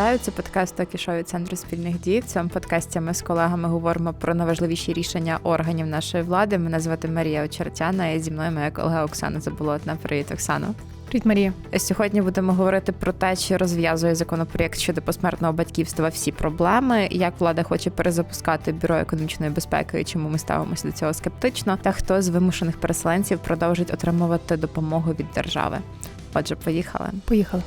Вітаю, це подкаст «Токі-шоу» від центру спільних дій. В цьому подкасті ми з колегами говоримо про найважливіші рішення органів нашої влади. Мене звати Марія Очертяна, і зі мною моя колега Оксана Заболотна. Привіт, Оксано. Привіт, Марія. Сьогодні будемо говорити про те, чи розв'язує законопроєкт щодо посмертного батьківства всі проблеми, як влада хоче перезапускати бюро економічної безпеки, і чому ми ставимося до цього скептично, та хто з вимушених переселенців продовжить отримувати допомогу від держави. Отже, поїхали. Поїхали.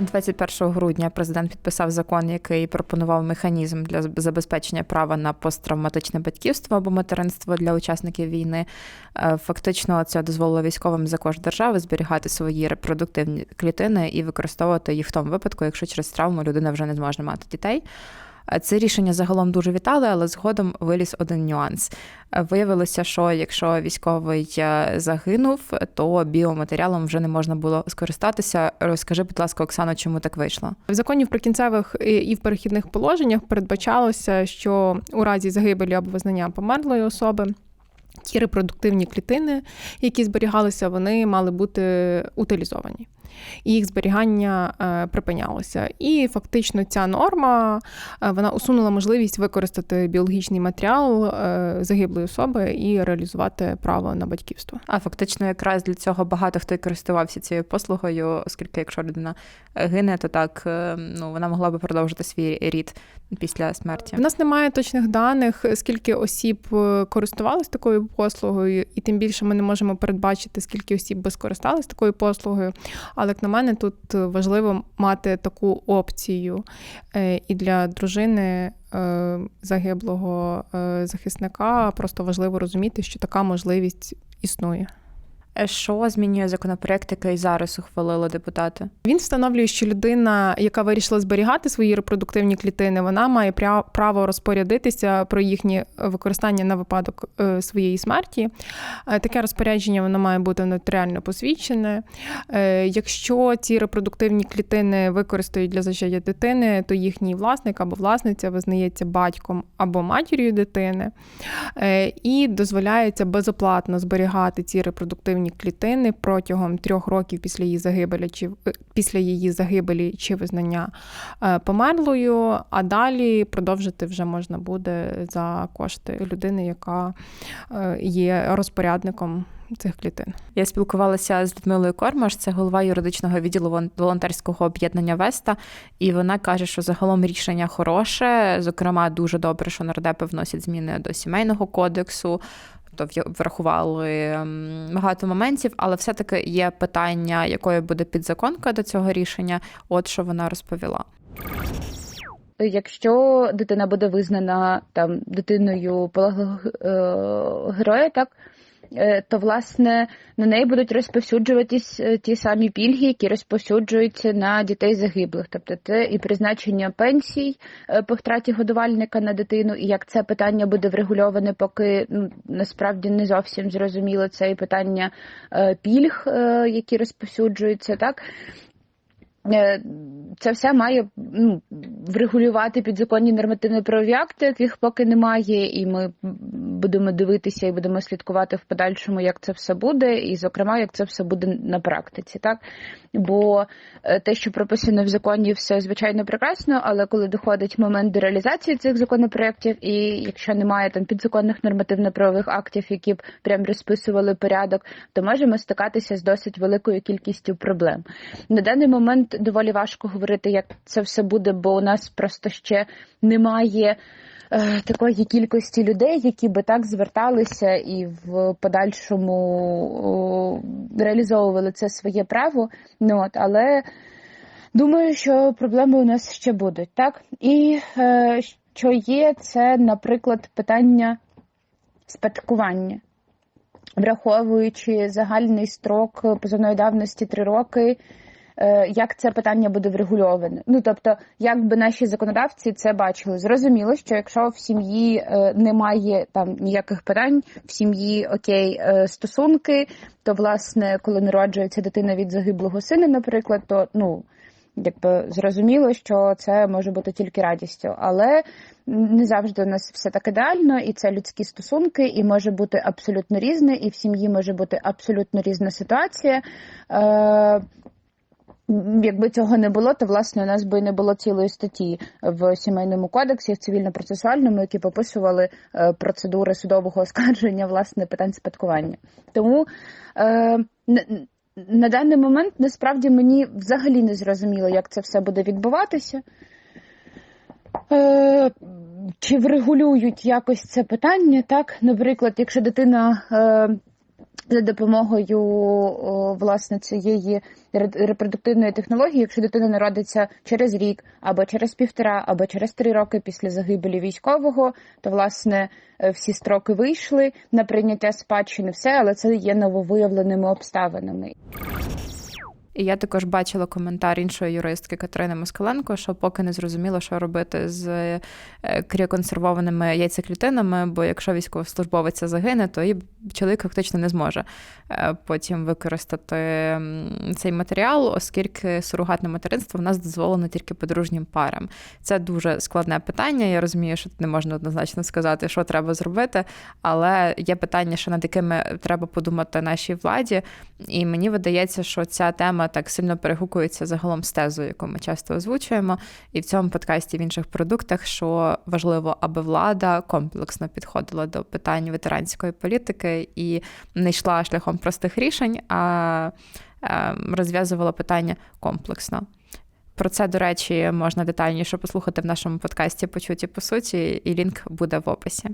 21 грудня президент підписав закон, який пропонував механізм для забезпечення права на посттравматичне батьківство або материнство для учасників війни. Е, Фактично, це дозволило військовим за кошт держави зберігати свої репродуктивні клітини і використовувати їх в тому випадку, якщо через травму людина вже не зможе мати дітей. Е, Це рішення загалом дуже вітали, але згодом виліз один нюанс. Е, Виявилося, що якщо військовий е, загинув, то біоматеріалом вже не можна було скористатися. Розкажи, будь ласка, Оксано, чому так вийшло? В законі в прикінцевих і- і в перехідних положеннях передбачалося, що у разі загибелі або визнання померлої особи. Ті репродуктивні клітини, які зберігалися, вони мали бути утилізовані. І їх зберігання е, припинялося. І фактично ця норма е, вона усунула можливість використати біологічний матеріал е, загиблої особи і реалізувати право на батьківство. А фактично, якраз для цього багато хто і користувався цією послугою, оскільки якщо людина гине, то так ну вона могла би продовжити свій рід після смерті. В нас немає точних даних, скільки осіб користувались такою послугою, і тим більше ми не можемо передбачити, скільки осіб би скористались такою послугою. Але як на мене, тут важливо мати таку опцію Е, і для дружини е, загиблого е, захисника просто важливо розуміти, що така можливість існує. Що змінює законопроект, який зараз ухвалили депутати? Він встановлює, що людина, яка вирішила зберігати свої репродуктивні клітини, вона має право розпорядитися про їхнє використання на випадок е, своєї смерті. Е, Таке розпорядження воно має бути нотаріально посвідчене. Е, Якщо ці репродуктивні клітини використають для зачаття дитини, то їхній власник або власниця визнається батьком або матір'ю дитини, і дозволяється безоплатно зберігати ці репродуктивні клітини протягом трьох років після її загибелі чи е, після її загибелі чи визнання е, померлою. А далі продовжити вже можна буде за кошти людини, яка е, є розпорядником цих клітин. Я спілкувалася з Людмилою Кормаш, це голова юридичного відділу волонтерського об'єднання Веста, і вона каже, що загалом рішення хороше. Зокрема, дуже добре, що нардепи вносять зміни до сімейного кодексу. То врахували багато моментів, але все-таки є питання, якою буде підзаконка до цього рішення. От що вона розповіла. Якщо дитина буде визнана там дитиною полеглого е, героя, так то власне на неї будуть розповсюджуватись е, ті самі пільги, які розповсюджуються на дітей загиблих. Тобто це і призначення пенсій е, по втраті годувальника на дитину, і як це питання буде врегульоване, поки ну насправді не зовсім зрозуміло. Це і питання е, пільг, е, які розповсюджуються, так. Е, Це все має ну, врегулювати підзаконні нормативно-правові акти, яких поки немає, і ми будемо дивитися і будемо слідкувати в подальшому, як це все буде, і, зокрема, як це все буде на практиці. Так? Бо е, те, що прописано в законі, все звичайно прекрасно, але коли доходить момент до реалізації цих законопроєктів, і якщо немає там підзаконних нормативно-правових актів, які б прям розписували порядок, то можемо стикатися з досить великою кількістю проблем. На даний момент доволі важко говорити, як це все буде, бо у нас просто ще немає. е, Такої кількості людей, які би так зверталися і в подальшому реалізовували це своє право. Ну от, але думаю, що проблеми у нас ще будуть, так? І е, що є, це, наприклад, питання спадкування. Враховуючи загальний строк позовної давності 3 роки, як це питання буде врегульоване. Ну тобто, як би наші законодавці це бачили, зрозуміло, що якщо в сім'ї е, немає там ніяких питань, в сім'ї окей е, стосунки, то власне, коли народжується дитина від загиблого сина, наприклад, то ну. Якби зрозуміло, що це може бути тільки радістю, але не завжди у нас все так ідеально, і це людські стосунки, і може бути абсолютно різне, і в сім'ї може бути абсолютно різна ситуація. Якби цього не було, то власне у нас би не було цілої статті в сімейному кодексі, в цивільно-процесуальному, які пописували е, процедури судового оскарження власне питань спадкування. Тому е, на даний момент насправді мені взагалі не зрозуміло, як це все буде відбуватися. Е, чи врегулюють якось це питання? Так, наприклад, якщо дитина е, за допомогою власне цієї ре- репродуктивної технології, якщо дитина народиться через рік, або через півтора, або через три роки після загибелі військового, то власне е, всі строки вийшли на прийняття спадщини, все, але це є нововиявленими обставинами. І я також бачила коментар іншої юристки Катерини Москаленко, що поки не зрозуміло, що робити з е, кріоконсервованими яйцеклітинами, бо якщо військовослужбовець загине, то і чоловік фактично не зможе е, потім використати цей матеріал, оскільки сурогатне материнство в нас дозволено тільки подружнім парам. Це дуже складне питання. Я розумію, що не можна однозначно сказати, що треба зробити, але є питання, що над якими треба подумати нашій владі. І мені видається, що ця тема так сильно перегукується загалом з тезою, яку ми часто озвучуємо, і в цьому подкасті в інших продуктах, що важливо, аби влада комплексно підходила до питань ветеранської політики і не йшла шляхом простих рішень, а розв'язувала питання комплексно. Про це, до речі, можна детальніше послухати в нашому подкасті Почуті по суті, і лінк буде в описі.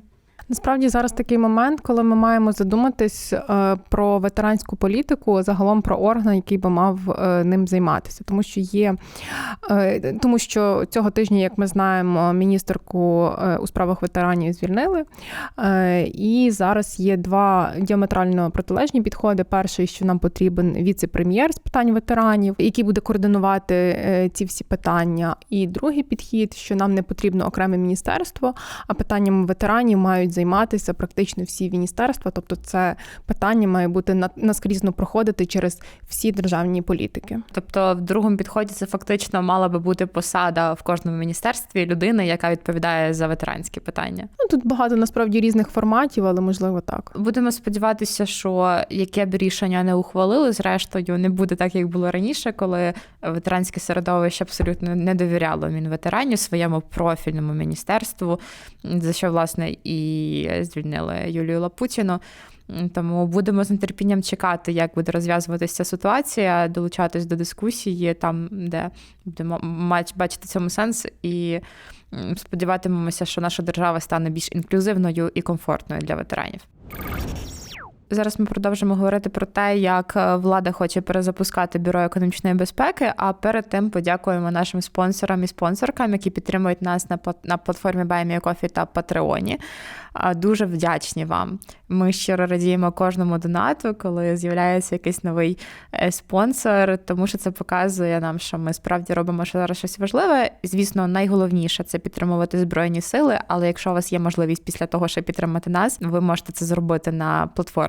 Насправді зараз такий момент, коли ми маємо задуматись е, про ветеранську політику, загалом про орган, який би мав е, ним займатися, тому що є е, тому, що цього тижня, як ми знаємо, міністерку у справах ветеранів звільнили. І зараз є два діаметрально протилежні підходи. Перший, що нам потрібен віце-прем'єр з питань ветеранів, який буде координувати ці всі питання. І другий підхід, що нам не потрібно окреме міністерство, а питанням ветеранів мають займатися практично всі міністерства, тобто це питання має бути наскрізно проходити через всі державні політики. Тобто, в другому підході це фактично мала би бути посада в кожному міністерстві людини, яка відповідає за ветеранські питання. Ну тут багато насправді різних форматів, але можливо так. Будемо сподіватися, що яке б рішення не ухвалили, зрештою не буде так, як було раніше, коли ветеранське середовище абсолютно не довіряло мінветеранів своєму профільному міністерству, за що власне і звільнили Юлію Лапутіну. Тому будемо з нетерпінням чекати, як буде розв'язуватися ситуація, долучатись до дискусії там, де будемо бачити цьому сенс, і сподіватимемося, що наша держава стане більш інклюзивною і комфортною для ветеранів. Зараз ми продовжимо говорити про те, як влада хоче перезапускати бюро економічної безпеки. А перед тим подякуємо нашим спонсорам і спонсоркам, які підтримують нас на на платформі BuyMeACoffee та Патреоні. Дуже вдячні вам. Ми щиро радіємо кожному донату, коли з'являється якийсь новий е, спонсор, тому що це показує нам, що ми справді робимо що зараз щось важливе. Звісно, найголовніше це підтримувати збройні сили. Але якщо у вас є можливість після того, що підтримати нас, ви можете це зробити на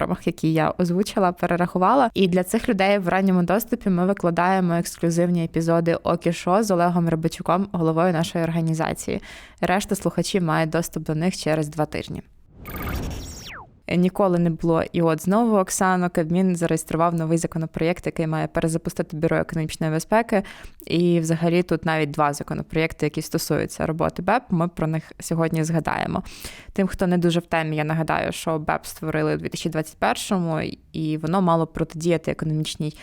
платформах, які я озвучила, перерахувала. І для цих людей в ранньому доступі ми викладаємо ексклюзивні епізоди Окішо з Олегом Рибачуком, головою нашої організації. Решта слухачів мають доступ до них через два тижні. Ніколи не було. І от знову Оксано Кабмін зареєстрував новий законопроєкт, який має перезапустити бюро економічної безпеки. І, взагалі, тут навіть два законопроєкти, які стосуються роботи БЕП. Ми про них сьогодні згадаємо. Тим, хто не дуже в темі, я нагадаю, що БЕП створили у 2021-му, і воно мало протидіяти економічній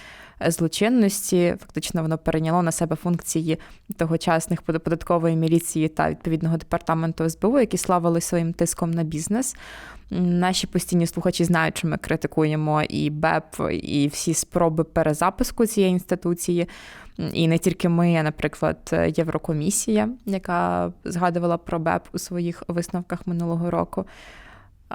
злочинності. Фактично, воно перейняло на себе функції тогочасних податкової міліції та відповідного департаменту СБУ, які славили своїм тиском на бізнес. Наші постійні слухачі знають, що ми критикуємо і БЕП, і всі спроби перезапуску цієї інституції. І не тільки ми, а, наприклад, Єврокомісія, яка згадувала про БЕП у своїх висновках минулого року.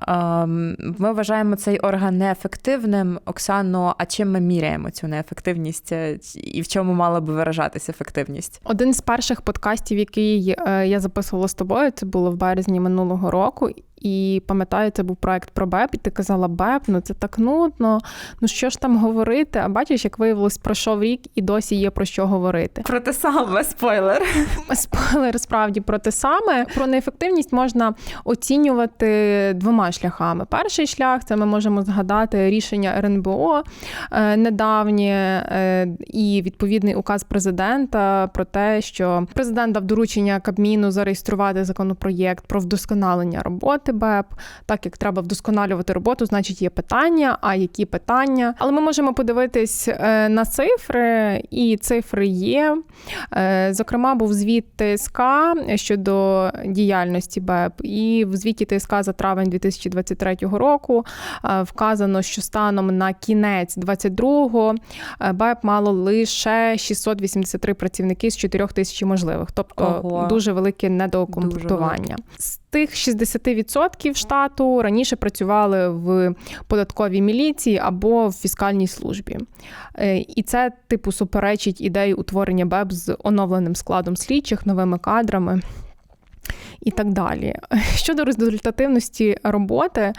Ем, ми вважаємо цей орган неефективним. Оксано, а чим ми міряємо цю неефективність і в чому мала би виражатися ефективність? Один з перших подкастів, який е, я записувала з тобою, це було в березні минулого року. І пам'ятаю, це був проект про БЕП, і ти казала БЕП, ну це так нудно. Ну що ж там говорити? А бачиш, як виявилось, пройшов рік і досі є про що говорити. Про те саме спойлер. Спойлер справді про те саме. Про неефективність можна оцінювати двома шляхами. Перший шлях це ми можемо згадати рішення РНБО е, недавнє е, і відповідний указ президента про те, що президент дав доручення Кабміну зареєструвати законопроєкт про вдосконалення роботи БЕП. Так як треба вдосконалювати роботу, значить є питання. А які питання? Але ми можемо подивитись е, на цифри, і цифри є. Зокрема, був звіт ТСК щодо діяльності БЕП, і в звіті ТСК за травень 2023 року вказано, що станом на кінець 22-го БЕП мало лише 683 працівники з 4 тисяч можливих, тобто Ого. дуже велике недоукомплектування. З тих 60% штату раніше працювали в податковій міліції або в фіскальній службі. Е, І це, типу, суперечить ідеї утворення БЕБ з оновленим складом слідчих, новими кадрами. І так далі. Щодо результативності роботи,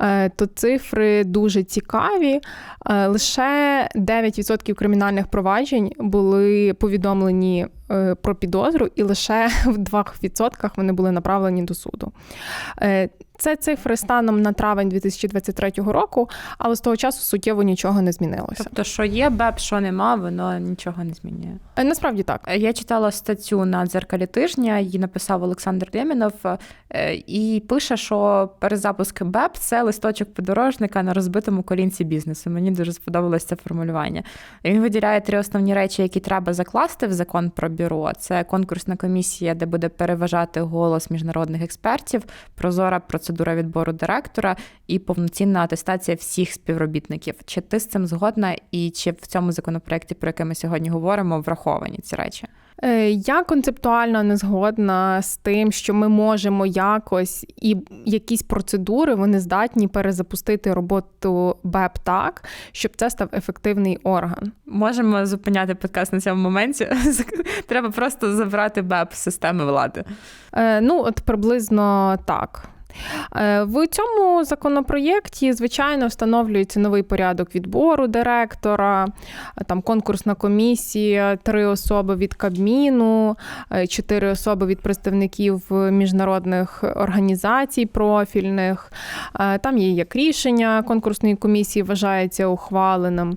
е, то цифри дуже цікаві. Е, Лише 9% кримінальних проваджень були повідомлені е, про підозру, і лише в 2% вони були направлені до суду. Е, Це цифри станом на травень 2023 року, але з того часу суттєво нічого не змінилося. Тобто, що є БЕП, що нема, воно нічого не змінює. Е, Насправді так. Я читала статтю на дзеркалі тижня, її написав Олександр Лємінов, е, і пише, що перезапуск БЕП це листочок подорожника на розбитому колінці бізнесу. Мені дуже сподобалось це формулювання. Він виділяє три основні речі, які треба закласти в закон про бюро. Це конкурсна комісія, де буде переважати голос міжнародних експертів, прозора процедура відбору директора і повноцінна атестація всіх співробітників. Чи ти з цим згодна, і чи в цьому законопроекті, про який ми сьогодні говоримо, враховані ці речі? Е, Я концептуально не згодна з тим, що ми можемо якось і якісь процедури вони здатні перезапустити роботу БЕП так, щоб це став ефективний орган. Можемо зупиняти подкаст на цьому моменті. Треба просто забрати БЕП з системи влади. Е, Ну, от приблизно так. Е, В цьому законопроєкті, звичайно, встановлюється новий порядок відбору директора, там конкурсна комісія, три особи від Кабміну, е, чотири особи від представників міжнародних організацій профільних. Е, Там є як рішення конкурсної комісії, вважається ухваленим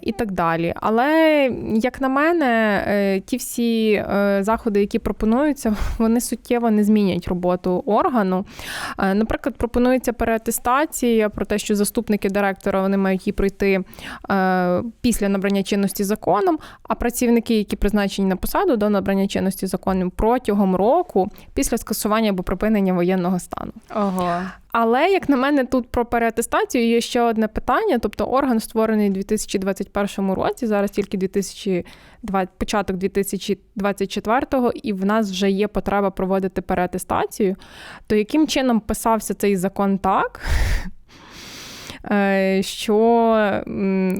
і так далі. Але, як на мене, ті всі заходи, які пропонуються, вони суттєво не змінять роботу органу. Е, Наприклад, пропонується переатестація про те, що заступники директора вони мають її пройти е, після набрання чинності законом, а працівники, які призначені на посаду до набрання чинності законом протягом року після скасування або припинення воєнного стану. Ого. Але як на мене, тут про переатестацію є ще одне питання. Тобто орган створений у 2021 році, зараз тільки 2020, початок 2024-го, і в нас вже є потреба проводити переатестацію. То яким чином писався цей закон так? е, Що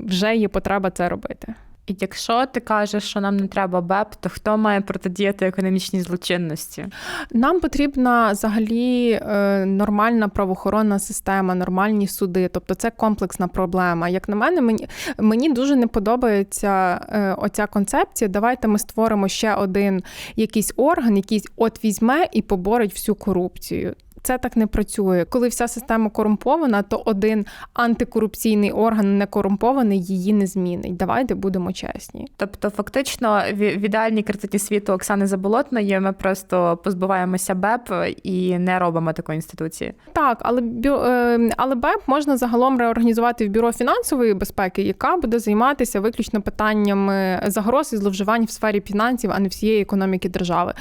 вже є потреба це робити. Якщо ти кажеш, що нам не треба БЕП, то хто має протидіяти економічній злочинності? Нам потрібна взагалі е, нормальна правоохоронна система, нормальні суди. Тобто це комплексна проблема. Як на мене, мені мені дуже не подобається е, оця концепція. Давайте ми створимо ще один якийсь орган, який от візьме і поборить всю корупцію. Це так не працює. Коли вся система корумпована, то один антикорупційний орган не корумпований її не змінить. Давайте будемо чесні. Тобто, фактично, в ідеальній картині світу Оксани Заболотної ми просто позбуваємося БЕП і не робимо такої інституції. Так, але е, але БЕП можна загалом реорганізувати в бюро фінансової безпеки, яка буде займатися виключно питаннями загроз і зловживань в сфері фінансів, а не всієї економіки держави.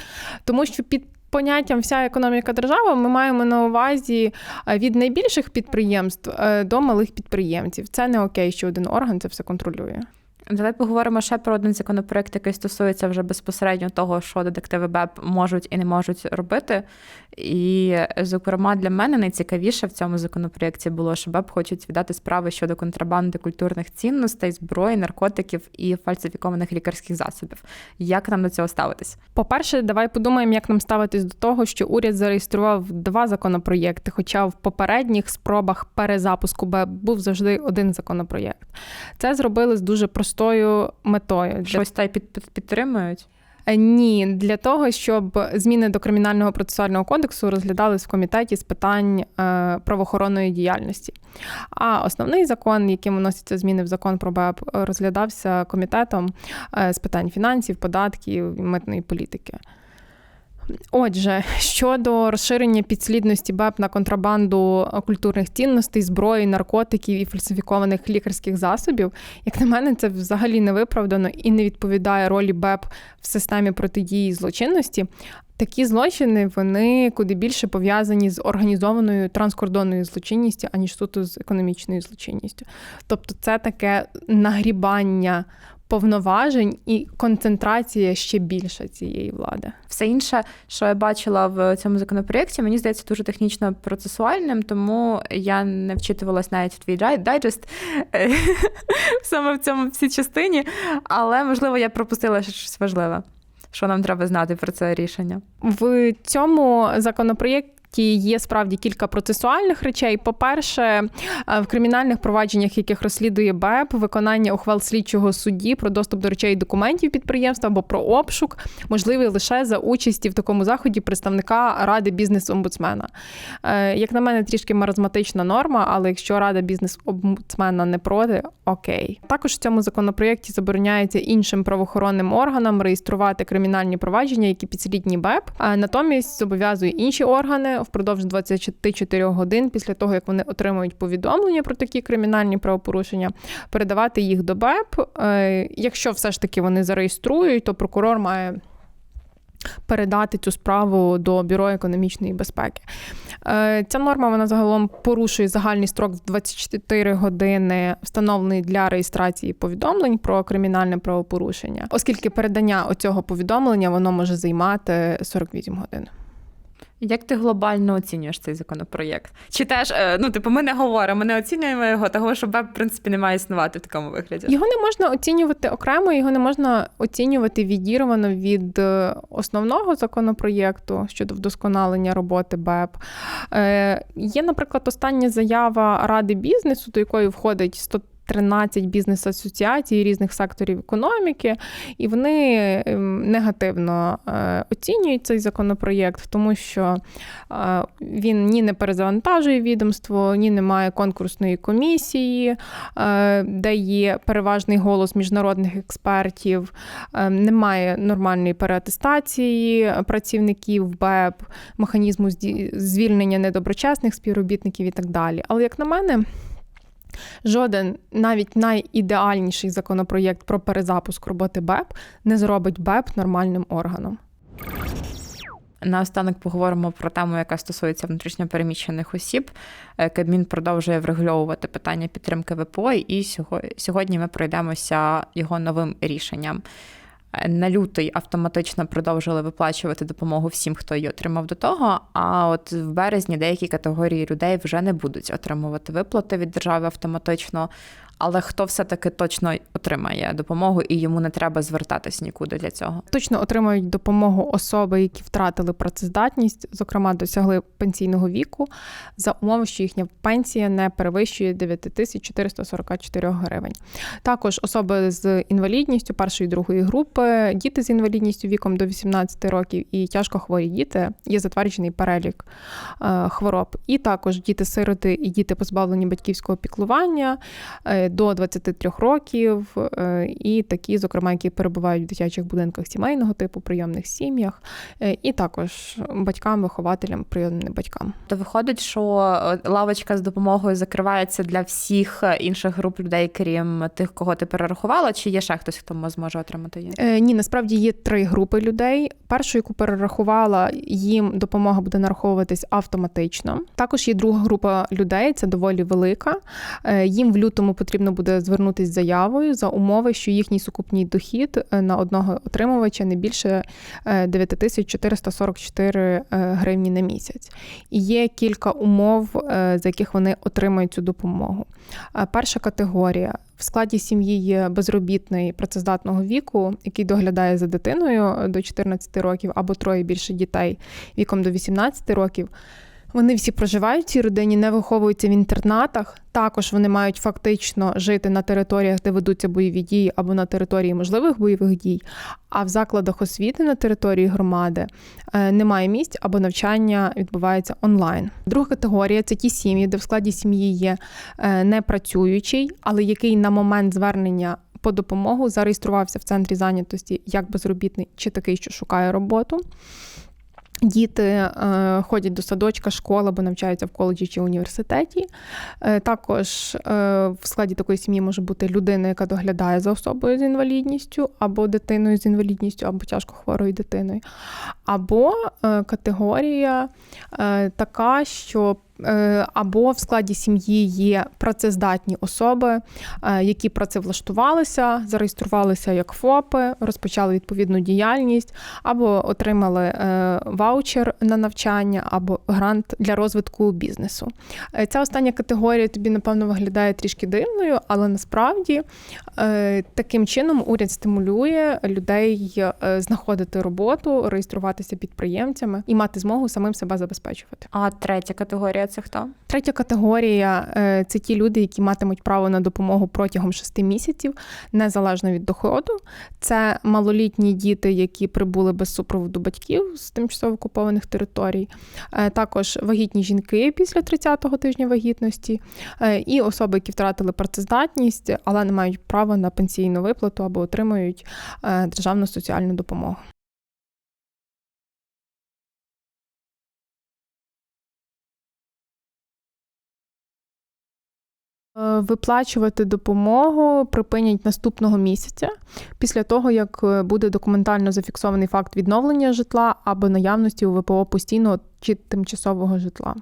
Тому що під Поняттям вся економіка держави ми маємо на увазі е, від найбільших підприємств е, до малих підприємців. Це не окей, що один орган це все контролює. Давай поговоримо ще про один законопроект, який стосується вже безпосередньо того, що детективи БЕП можуть і не можуть робити. І, зокрема, для мене найцікавіше в цьому законопроєкті було, що БЕП хочуть віддати справи щодо контрабанди культурних цінностей, зброї, наркотиків і фальсифікованих лікарських засобів. Як нам до цього ставитись? По-перше, давай подумаємо, як нам ставитись до того, що уряд зареєстрував два законопроєкти, хоча в попередніх спробах перезапуску БЕП був завжди один законопроєкт. Це зробили з дуже простою метою. Щось та й під, під, підтримують? Е, Ні, для того, щоб зміни до кримінального процесуального кодексу розглядались в комітеті з питань е, правоохоронної діяльності. А основний закон, яким вносяться зміни в закон про БЕП, розглядався комітетом е, з питань фінансів, податків і митної політики. Отже, щодо розширення підслідності БЕП на контрабанду культурних цінностей, зброї, наркотиків і фальсифікованих лікарських засобів, як на мене, це взагалі не виправдано і не відповідає ролі БЕП в системі протидії злочинності. Такі злочини вони куди більше пов'язані з організованою транскордонною злочинністю, аніж суто з економічною злочинністю. Тобто, це таке нагрібання повноважень і концентрація ще більша цієї влади. Все інше, що я бачила в цьому законопроєкті, мені здається дуже технічно процесуальним, тому я не вчитувалась навіть в твій дай- дайджест саме в цьому в цій частині, але можливо я пропустила щось важливе. Що нам треба знати про це рішення? В цьому законопроєкті є справді кілька процесуальних речей. По-перше, е, в кримінальних провадженнях, яких розслідує БЕП, виконання ухвал слідчого судді про доступ до речей і документів підприємства або про обшук можливий лише за участі в такому заході представника ради бізнес-омбудсмена. Е, Як на мене, трішки маразматична норма, але якщо рада бізнес-омбудсмена не проти, окей. Також в цьому законопроєкті забороняється іншим правоохоронним органам реєструвати кримінальні провадження, які підслідні БЕП. Натомість зобов'язує інші органи впродовж 24 годин після того, як вони отримують повідомлення про такі кримінальні правопорушення, передавати їх до БЕП. Е, Якщо все ж таки вони зареєструють, то прокурор має. Передати цю справу до бюро економічної безпеки. Е, Ця норма вона загалом порушує загальний строк в 24 години, встановлений для реєстрації повідомлень про кримінальне правопорушення, оскільки передання оцього повідомлення воно може займати 48 годин. Як ти глобально оцінюєш цей законопроєкт? Чи теж, е, ну, типу, ми не говоримо, ми не оцінюємо його, того, що БЕП, в принципі, не має існувати в такому вигляді. Його не можна оцінювати окремо, його не можна оцінювати відірвано від е, основного законопроєкту щодо вдосконалення роботи БЕП. Е, Є, наприклад, остання заява Ради бізнесу, до якої входить 100 13 бізнес-асоціацій різних секторів економіки, і вони ем, негативно е, оцінюють цей законопроєкт, тому що е, він ні не перезавантажує відомство, ні не має конкурсної комісії, е, де є переважний голос міжнародних експертів, немає нормальної переатестації працівників БЕП, механізму звільнення недоброчесних співробітників і так далі. Але як на мене. Жоден, навіть найідеальніший законопроєкт про перезапуск роботи БЕП не зробить БЕП нормальним органом. Наостанок поговоримо про тему, яка стосується внутрішньопереміщених осіб. Е, Кабмін продовжує врегульовувати питання підтримки ВПО, і сьогодні ми пройдемося його новим рішенням. На лютий автоматично продовжили виплачувати допомогу всім, хто її отримав до того. А от в березні деякі категорії людей вже не будуть отримувати виплати від держави автоматично. Але хто все-таки точно отримає допомогу і йому не треба звертатись нікуди для цього? Точно отримають допомогу особи, які втратили працездатність, зокрема досягли пенсійного віку, за умови, що їхня пенсія не перевищує 9444 гривень. Також особи з інвалідністю першої і другої групи, діти з інвалідністю віком до 18 років і тяжко хворі діти є затверджений перелік е, хвороб. І також діти-сироти і діти позбавлені батьківського піклування. До 23 років, е, і такі, зокрема, які перебувають в дитячих будинках сімейного типу, прийомних сім'ях, е, і також батькам, вихователям, прийомним батькам. То виходить, що е, лавочка з допомогою закривається для всіх інших груп людей, крім тих, кого ти перерахувала, чи є ще хтось, хто зможе отримати її? Ні, насправді є три групи людей. Першу, яку перерахувала, їм допомога буде нараховуватись автоматично. Також є друга група людей, це доволі велика. Їм в лютому потрібно потрібно буде звернутися заявою за умови, що їхній сукупній дохід е, на одного отримувача не більше е, 9444 е, гривні на місяць. І є кілька умов, е, за яких вони отримують цю допомогу. Е, Перша категорія в складі сім'ї є безробітний працездатного віку, який доглядає за дитиною до 14 років або троє більше дітей віком до 18 років. Вони всі проживають в цій родині, не виховуються в інтернатах. Також вони мають фактично жити на територіях, де ведуться бойові дії, або на території можливих бойових дій. А в закладах освіти на території громади е, немає місць або навчання відбувається онлайн. Друга категорія це ті сім'ї, де в складі сім'ї є е, непрацюючий, але який на момент звернення по допомогу зареєструвався в центрі зайнятості як безробітний чи такий, що шукає роботу. Діти е, ходять до садочка, школи або навчаються в коледжі чи університеті. Е, також е, в складі такої сім'ї може бути людина, яка доглядає за особою з інвалідністю, або дитиною з інвалідністю, або тяжко хворою дитиною. Або е, категорія е, така, що або в складі сім'ї є працездатні особи, е, які працевлаштувалися, зареєструвалися як ФОПи, розпочали відповідну діяльність, або отримали е, ваучер на навчання, або грант для розвитку бізнесу. Е, Ця остання категорія тобі, напевно, виглядає трішки дивною, але насправді е, таким чином уряд стимулює людей е, знаходити роботу, реєструватися підприємцями і мати змогу самим себе забезпечувати. А третя категорія це хто? Третя категорія е, це ті люди, які матимуть право на допомогу протягом 6 місяців, незалежно від доходу. Це малолітні діти, які прибули без супроводу батьків з тимчасово окупованих територій, Е, також вагітні жінки після 30-го тижня вагітності, е, і особи, які втратили працездатність, але не мають права на пенсійну виплату або отримують державну соціальну допомогу. Виплачувати допомогу припинять наступного місяця після того, як е, буде документально зафіксований факт відновлення житла або наявності у ВПО постійного чи тимчасового житла.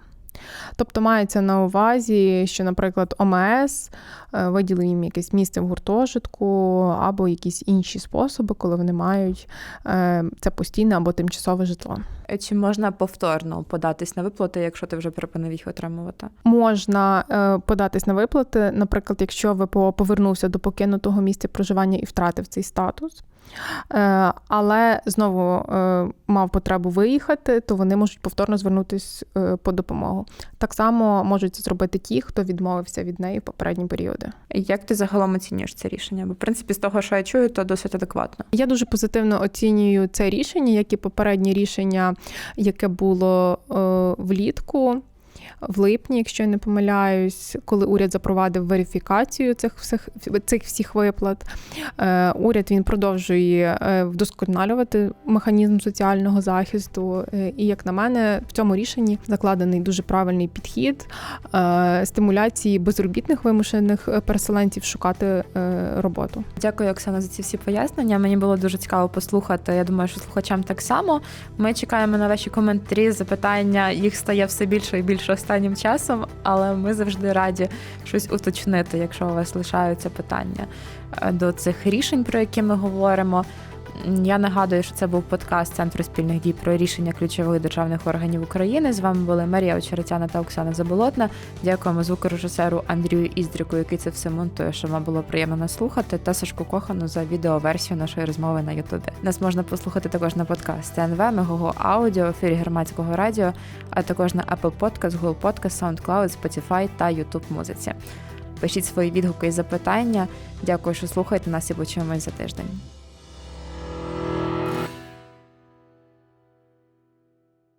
Тобто мається на увазі, що, наприклад, ОМС е, виділив їм якесь місце в гуртожитку або якісь інші способи, коли вони мають е, це постійне або тимчасове житло. Е, Чи можна повторно податись на виплати, якщо ти вже припинив їх отримувати? Можна податись на виплати, наприклад, якщо ВПО повернувся до покинутого місця проживання і втратив цей статус. Е, Але знову е, мав потребу виїхати, то вони можуть повторно звернутися е, по допомогу. Так само можуть це зробити ті, хто відмовився від неї в попередні періоди. Як ти загалом оцінюєш це рішення? Бо, в принципі, з того, що я чую, то досить адекватно. Я дуже позитивно оцінюю це рішення, як і попереднє рішення, яке було влітку. В липні, якщо я не помиляюсь, коли уряд запровадив верифікацію цих всіх цих всіх виплат, е, уряд він продовжує е, вдосконалювати механізм соціального захисту. Е, І як на мене, в цьому рішенні закладений дуже правильний підхід стимуляції безробітних вимушених переселенців шукати роботу. Дякую, Оксана, за ці всі пояснення. Мені було дуже цікаво послухати. Я думаю, що слухачам так само. Ми чекаємо на ваші коментарі, запитання. Їх стає все більше і більше останнім часом, але ми завжди раді щось уточнити, якщо у вас лишаються питання е, до цих рішень, про які ми говоримо. Я нагадую, що це був подкаст Центру спільних дій про рішення ключових державних органів України. З вами були Марія Очеретяна та Оксана Заболотна. Дякуємо звукорежисеру Андрію Іздріку, який це все монтує, що вам було приємно слухати, та Сашку Кохану за відеоверсію нашої розмови на Ютубі. Нас можна послухати також на подкаст ТНВ, Мегого Аудіо, ефірі громадського радіо, а також на Apple Podcast, Google Podcast, SoundCloud, Spotify та YouTube музиці. Пишіть свої відгуки і запитання. Дякую, що слухаєте нас і почуємось за тиждень.